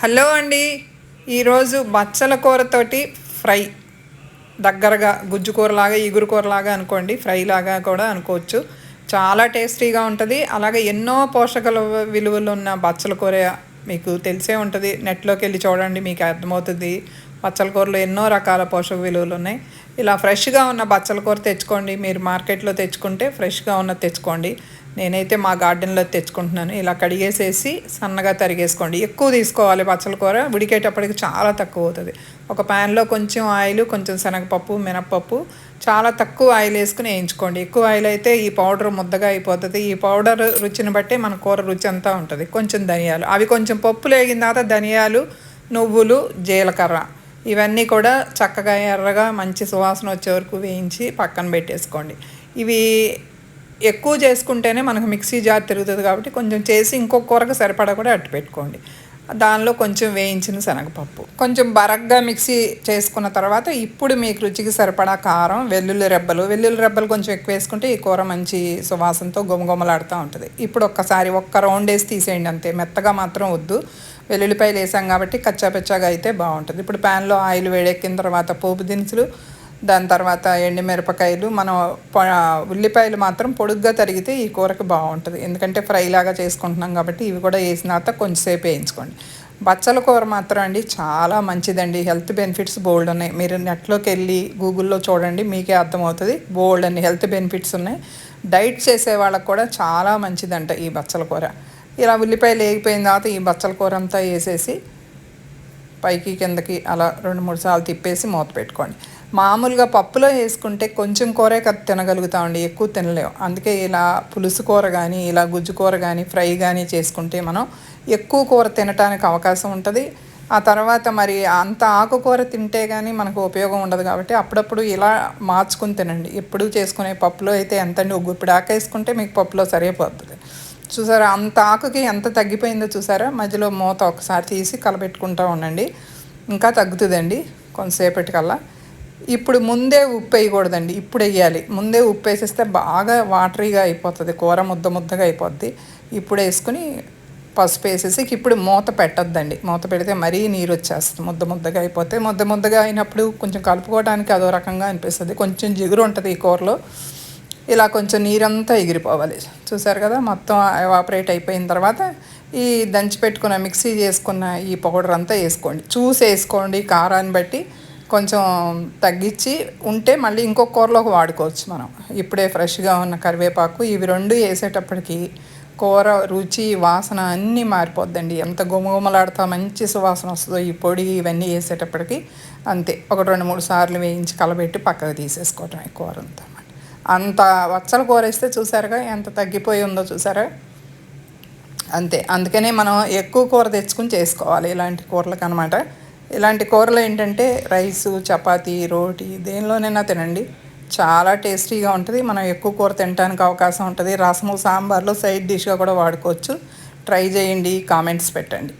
Hello అండి. ఈరోజు బచ్చల కూరతోటి fry. దగ్గరగా గుజ్జు కూరలాగా ఇగురు కూరలాగా అనుకోండి ఫ్రై లాగా కూడా అనుకోవచ్చు. చాలా టేస్టీగా ఉంటుంది. అలాగే ఎన్నో పోషక విలువలు ఉన్న బచ్చల కూర మీకు తెలిసే ఉంటుంది. నెట్లోకి వెళ్ళి చూడండి మీకు అర్థమవుతుంది. బచ్చల కూరలో ఎన్నో రకాల పోషక విలువలు ఉన్నాయి. ఇలా ఫ్రెష్గా ఉన్న బచ్చల కూర తెచ్చుకోండి. మీరు మార్కెట్లో తెచ్చుకుంటే ఫ్రెష్గా ఉన్న తెచ్చుకోండి. నేనైతే మా గార్డెన్లో తెచ్చుకుంటున్నాను. ఇలా కడిగేసేసి సన్నగా తరిగేసుకోండి. ఎక్కువ తీసుకోవాలి పచ్చల కూర ఉడికేటప్పటికి చాలా తక్కువ అవుతుంది. ఒక ప్యాన్లో కొంచెం ఆయిల్ కొంచెం శనగపప్పు మినప్పప్పు చాలా తక్కువ ఆయిల్ వేసుకుని వేయించుకోండి. ఎక్కువ ఆయిల్ అయితే ఈ పౌడర్ ముద్దగా అయిపోతుంది. ఈ పౌడర్ రుచిని బట్టి మన కూర రుచి అంతా ఉంటుంది. కొంచెం ధనియాలు. అవి కొంచెం పప్పులు వేగిన తర్వాత ధనియాలు నువ్వులు జీలకర్ర ఇవన్నీ కూడా చక్కగా ఎర్రగా మంచి సువాసన వచ్చే వరకు వేయించి పక్కన పెట్టేసుకోండి. ఇవి ఎక్కువ చేసుకుంటేనే మనకు మిక్సీ జార్ తిరుగుతుంది కాబట్టి కొంచెం చేసి ఇంకొక కూరకు సరిపడా కూడా అట్టు పెట్టుకోండి. దానిలో కొంచెం వేయించిన శనగపప్పు. కొంచెం బరగ్గా మిక్సీ చేసుకున్న తర్వాత ఇప్పుడు మీకు రుచికి సరిపడా కారం వెల్లుల్లి రెబ్బలు. వెల్లుల్లి రెబ్బలు కొంచెం ఎక్కువ వేసుకుంటే ఈ కూర మంచి సువాసనతో గుమగుమలాడుతూ ఉంటుంది. ఇప్పుడు ఒక్కసారి ఒక్క రౌండ్ వేసి తీసేయండి అంతే. మెత్తగా మాత్రం వద్దు. వెల్లుల్లిపాయలు వేసాం కాబట్టి కచ్చాపెచ్చాగా అయితే బాగుంటుంది. ఇప్పుడు ప్యాన్లో ఆయిల్ వేడెక్కిన తర్వాత పోపు దినుసులు దాని తర్వాత ఎండుమిరపకాయలు మనం ఉల్లిపాయలు మాత్రం పొడుగ్గా తరిగితే ఈ కూరకి బాగుంటుంది. ఎందుకంటే ఫ్రై లాగా చేసుకుంటున్నాం కాబట్టి ఇవి కూడా వేసిన తర్వాత కొంచెంసేపు వేయించుకోండి. బచ్చల కూర మాత్రం అండి చాలా మంచిదండి. హెల్త్ బెనిఫిట్స్ బోల్డ్ ఉన్నాయి. మీరు నెట్లోకి వెళ్ళి గూగుల్లో చూడండి మీకే అర్థమవుతుంది. బోల్డ్ అని హెల్త్ బెనిఫిట్స్ ఉన్నాయి. డైట్ చేసే వాళ్ళకి కూడా చాలా మంచిదంట ఈ బచ్చల కూర. ఇలా ఉల్లిపాయలు వేగిపోయిన తర్వాత ఈ బచ్చల కూర అంతా వేసేసి పైకి కిందకి అలా రెండు మూడు సార్లు తిప్పేసి మూత పెట్టుకోండి. మామూలుగా పప్పులో వేసుకుంటే కొంచెం కూరే తినగలుగుతామండి ఎక్కువ తినలేము అందుకే ఇలా పులుసు కూర కానీ ఇలా గుజ్జు కూర కానీ ఫ్రై కానీ చేసుకుంటే మనం ఎక్కువ కూర తినటానికి అవకాశం ఉంటుంది. ఆ తర్వాత మరి అంత ఆకుకూర తింటే కానీ మనకు ఉపయోగం ఉండదు కాబట్టి అప్పుడప్పుడు ఇలా మార్చుకుని తినండి. ఎప్పుడు చేసుకునే పప్పులో అయితే ఎంతండి? ఇప్పుడు ఆక వేసుకుంటే మీకు పప్పులో సరిపోతుంది. చూసారా? అంత ఆకుకి ఎంత తగ్గిపోయిందో చూసారా? మధ్యలో మూత ఒకసారి తీసి కలబెట్టుకుంటూ ఉండండి. ఇంకా తగ్గుతుందండి. కొంతసేపటికల్లా. ఇప్పుడు ముందే ఉప్పు వేయకూడదండి ఇప్పుడు వేయాలి ముందే ఉప్పు వేసేస్తే బాగా వాటరీగా అయిపోతుంది కూర ముద్ద ముద్దగా అయిపోద్ది. ఇప్పుడు వేసుకుని పసుపు వేసేసి ఇప్పుడు మూత పెట్టద్దండి. మూత పెడితే మరీ నీరు వచ్చేస్తుంది ముద్ద ముద్దగా అయిపోతే ముద్ద ముద్దగా అయినప్పుడు కొంచెం కలుపుకోవడానికి అదో రకంగా అనిపిస్తుంది. కొంచెం జిగురు ఉంటుంది ఈ కూరలో. ఇలా కొంచెం నీరంతా ఎగిరిపోవాలి. చూసారు కదా మొత్తం ఎవాపరేట్ అయిపోయిన తర్వాత ఈ దంచి పెట్టుకున్న మిక్సీ చేసుకున్న ఈ పౌడర్ అంతా వేసుకోండి. చూసి వేసుకోండి కారాన్ని బట్టి. కొంచెం తగ్గించి ఉంటే మళ్ళీ ఇంకొక కూరలోకి వాడుకోవచ్చు మనం. ఇప్పుడే ఫ్రెష్గా ఉన్న కరివేపాకు ఇవి రెండు వేసేటప్పటికి కూర రుచి వాసన అన్నీ మారిపోద్దండి. ఎంత గుమగుమలాడుతా మంచి సువాసన వస్తుందో ఈ పొడి ఇవన్నీ వేసేటప్పటికి అంతే. ఒక రెండు మూడు సార్లు వేయించి కలబెట్టి పక్కకు తీసేసుకోవటం ఈ కూర అంతా. అంత వచ్చల కూర వేస్తే చూసారుగా ఎంత తగ్గిపోయి ఉందో చూసారా? అంతే. అందుకనే మనం ఎక్కువ కూర తెచ్చుకుని చేసుకోవాలి ఇలాంటి కూరలకు అనమాట ఇలాంటి కూరలు ఏంటంటే రైసు చపాతీ రోటీ దేనిలోనైనా తినండి. చాలా టేస్టీగా ఉంటుంది. మనం ఎక్కువ కూర తినడానికి అవకాశం ఉంటుంది. రసము సాంబార్లో సైడ్ డిష్గా కూడా వాడుకోవచ్చు. ట్రై చేయండి. కామెంట్స్ పెట్టండి.